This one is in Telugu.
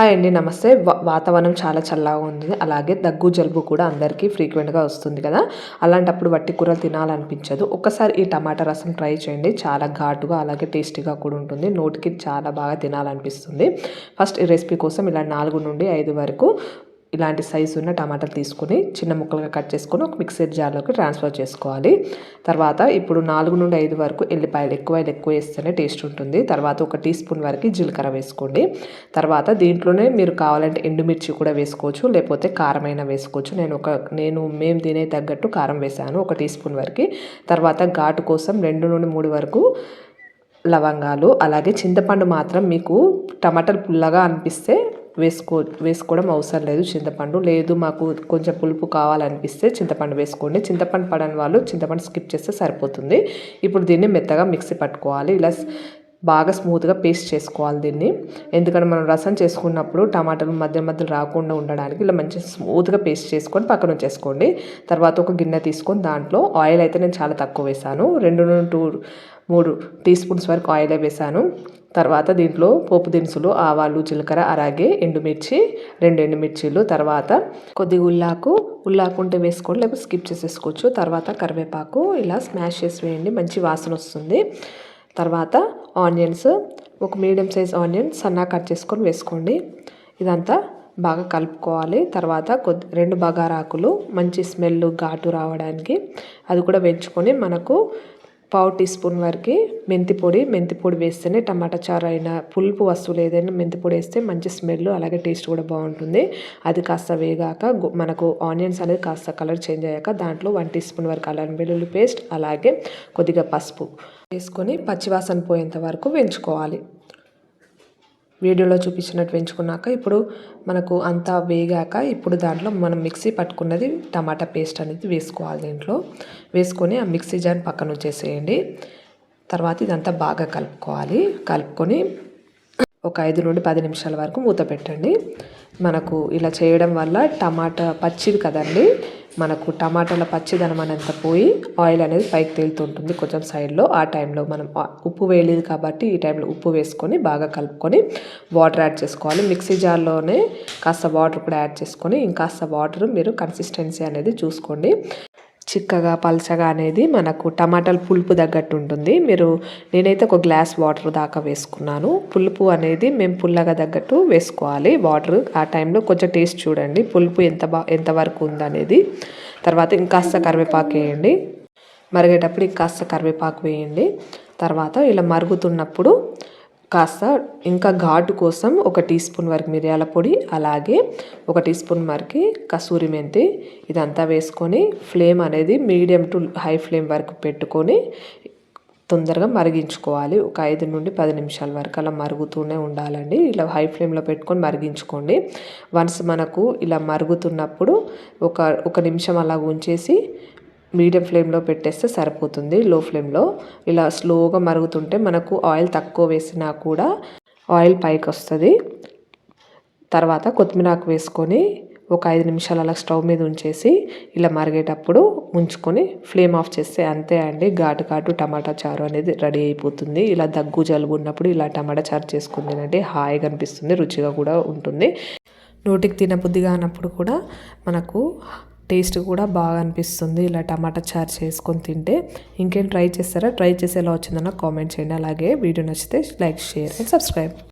హాయ్ అండి నమస్తే. వాతావరణం చాలా చల్లగా ఉంది. అలాగే దగ్గు జలుబు కూడా అందరికీ ఫ్రీక్వెంట్గా వస్తుంది కదా. అలాంటప్పుడు వట్టి కూరలు తినాలనిపించదు. ఒకసారి ఈ టమాటా రసం ట్రై చేయండి. చాలా ఘాటుగా అలాగే టేస్టీగా కూడా ఉంటుంది. నోటికి చాలా బాగా తినాలనిపిస్తుంది. ఫస్ట్ ఈ రెసిపీ కోసం ఇలా నాలుగు నుండి ఐదు వరకు ఇలాంటి సైజు ఉన్న టమాటాలు తీసుకుని చిన్న ముక్కలుగా కట్ చేసుకొని ఒక మిక్సర్ జార్లోకి ట్రాన్స్ఫర్ చేసుకోవాలి. తర్వాత ఇప్పుడు నాలుగు నుండి ఐదు వరకు ఎల్లిపాయలు ఎక్కువ ఎక్కువ వేస్తేనే టేస్ట్ ఉంటుంది. తర్వాత ఒక టీ స్పూన్ వరకు జీలకర్ర వేసుకోండి. తర్వాత దీంట్లోనే మీరు కావాలంటే ఎండుమిర్చి కూడా వేసుకోవచ్చు లేకపోతే కారమైనా వేసుకోవచ్చు. నేను ఒక నేను మేము తినే తగ్గట్టు కారం వేసాను ఒక టీ స్పూన్ వరకు. తర్వాత ఘాటు కోసం రెండు నుండి మూడు వరకు లవంగాలు అలాగే చింతపండు మాత్రం మీకు టమాటాలు పుల్లగా అనిపిస్తే వేసుకో వేసుకోవడం అవసరం లేదు చింతపండు. లేదు మాకు కొంచెం పులుపు కావాలనిపిస్తే చింతపండు వేసుకోండి. చింతపండు పడని వాళ్ళు చింతపండు స్కిప్ చేస్తే సరిపోతుంది. ఇప్పుడు దీన్ని మెత్తగా మిక్సీ పట్టుకోవాలి. ఇలా బాగా స్మూత్గా పేస్ట్ చేసుకోవాలి దీన్ని. ఎందుకంటే మనం రసం చేసుకున్నప్పుడు టమాటాలు మధ్య మధ్యలో రాకుండా ఉండడానికి ఇలా మంచి స్మూత్గా పేస్ట్ చేసుకొని పక్కన ఉంచేసుకోండి. తర్వాత ఒక గిన్నె తీసుకొని దాంట్లో ఆయిల్ అయితే నేను చాలా తక్కువ వేసాను. రెండు టూ మూడు టీ స్పూన్స్ వరకు ఆయిల్ వేసాను. తర్వాత దీంట్లో పోపు దినుసులు ఆవాలు జీలకర్ర అలాగే ఎండుమిర్చి రెండు ఎండుమిర్చీలు తర్వాత కొద్దిగా ఉల్లాకు ఉల్లాకు ఉంటే వేసుకోండి లేకపోతే స్కిప్ చేసేసుకోవచ్చు. తర్వాత కరివేపాకు ఇలా స్మాష్ చేసి వేయండి మంచి వాసన వస్తుంది. తర్వాత ఆనియన్స్ ఒక మీడియం సైజ్ ఆనియన్ సన్నా కట్ చేసుకొని వేసుకోండి. ఇదంతా బాగా కలుపుకోవాలి. తర్వాత కొద్ది రెండు బగారాకులు మంచి స్మెల్ ఘాటు రావడానికి అది కూడా వేయించుకొని మనకు పావు టీ స్పూన్ వరకు మెంతి పొడి మెంతి పొడి వేస్తేనే టమాటా చారు అయినా పులుపు వస్తువులు ఏదైనా మెంతి పొడి వేస్తే మంచి స్మెల్ అలాగే టేస్ట్ కూడా బాగుంటుంది. అది కాస్త వేగాక మనకు ఆనియన్స్ అనేది కాస్త కలర్ చేంజ్ అయ్యాక దాంట్లో వన్ టీ స్పూన్ వరకు అల్లం వెల్లుల్లి పేస్ట్ అలాగే కొద్దిగా పసుపు వేసుకొని పచ్చివాసన పోయేంత వరకు వేయించుకోవాలి. వీడియోలో చూపించినట్టు పెంచుకున్నాక ఇప్పుడు మనకు అంతా వేగాక ఇప్పుడు దాంట్లో మనం మిక్సీ పట్టుకున్నది టమాటా పేస్ట్ అనేది వేసుకోవాలి దీంట్లో. వేసుకొని ఆ మిక్సీ జార్ పక్కన వచ్చేసేయండి. తర్వాత ఇదంతా బాగా కలుపుకోవాలి. కలుపుకొని ఒక ఐదు నుండి పది నిమిషాల వరకు మూత పెట్టండి. మనకు ఇలా చేయడం వల్ల టమాటా పచ్చిది కదండి? మనకు టమాటాల పచ్చిదనం అనేంత పోయి ఆయిల్ అనేది పైకి తేలుతుంటుంది కొంచెం సైడ్లో. ఆ టైంలో మనం ఉప్పు వేయలేదు కాబట్టి ఈ టైంలో ఉప్పు వేసుకొని బాగా కలుపుకొని వాటర్ యాడ్ చేసుకోవాలి. మిక్సీ జార్లోనే కాస్త వాటర్ కూడా యాడ్ చేసుకొని ఇంకాస్త వాటర్ మీరు కన్సిస్టెన్సీ అనేది చూసుకోండి. చిక్కగా పల్చగా అనేది మనకు టమాటాల పులుపు తగ్గట్టు ఉంటుంది. మీరు నేనైతే ఒక గ్లాస్ వాటర్ దాకా వేసుకున్నాను. పులుపు అనేది మేము పుల్లగా తగ్గట్టు వేసుకోవాలి. వాటర్ ఆ టైంలో కొంచెం టేస్ట్ చూడండి. పులుపు ఎంత బా ఎంతవరకు ఉందనేది. తర్వాత ఇంకాస్త కరివేపాకు వేయండి. మరిగేటప్పుడు ఇంకాస్త కరివేపాకు వేయండి. తర్వాత ఇలా మరుగుతున్నప్పుడు కాస్త ఇంకా ఘాటు కోసం ఒక టీ స్పూన్ వరకు మిరియాల పొడి అలాగే ఒక టీ స్పూన్ వరకు కసూరి మెంతి ఇదంతా వేసుకొని ఫ్లేమ్ అనేది మీడియం టు హై ఫ్లేమ్ వరకు పెట్టుకొని తొందరగా మరిగించుకోవాలి. ఒక ఐదు నుండి పది నిమిషాల వరకు అలా మరుగుతూనే ఉండాలండి. ఇలా హై ఫ్లేమ్లో పెట్టుకొని మరిగించుకోండి. వన్స్ మనకు ఇలా మరుగుతున్నప్పుడు ఒక ఒక నిమిషం అలా ఉంచేసి మీడియం ఫ్లేమ్లో పెట్టేస్తే సరిపోతుంది. లో ఫ్లేమ్లో ఇలా స్లోగా మరుగుతుంటే మనకు ఆయిల్ తక్కువ వేసినా కూడా ఆయిల్ పైకి వస్తుంది. తర్వాత కొత్తిమీర ఆకు వేసుకొని ఒక ఐదు నిమిషాలు అలా స్టవ్ మీద ఉంచేసి ఇలా మరిగేటప్పుడు ఉంచుకొని ఫ్లేమ్ ఆఫ్ చేస్తే అంతే అండి. ఘాటు ఘాటు టమాటా చారు అనేది రెడీ అయిపోతుంది. ఇలా దగ్గు జలుబు ఉన్నప్పుడు ఇలా టమాటా చారు చేసుకుంది హాయిగా అనిపిస్తుంది రుచిగా కూడా ఉంటుంది. నోటికి తినబుద్ధి అన్నప్పుడు కూడా మనకు టేస్ట్ కూడా బాగా అనిపిస్తుంది. ఇలా టమాటా చారు చేసుకొని తింటే ఇంకేం ట్రై చేస్తారా ట్రై చేసి ఎలా వచ్చిందన్న కామెంట్ చేయండి. అలాగే వీడియో నచ్చితే లైక్ షేర్ అండ్ సబ్స్క్రైబ్.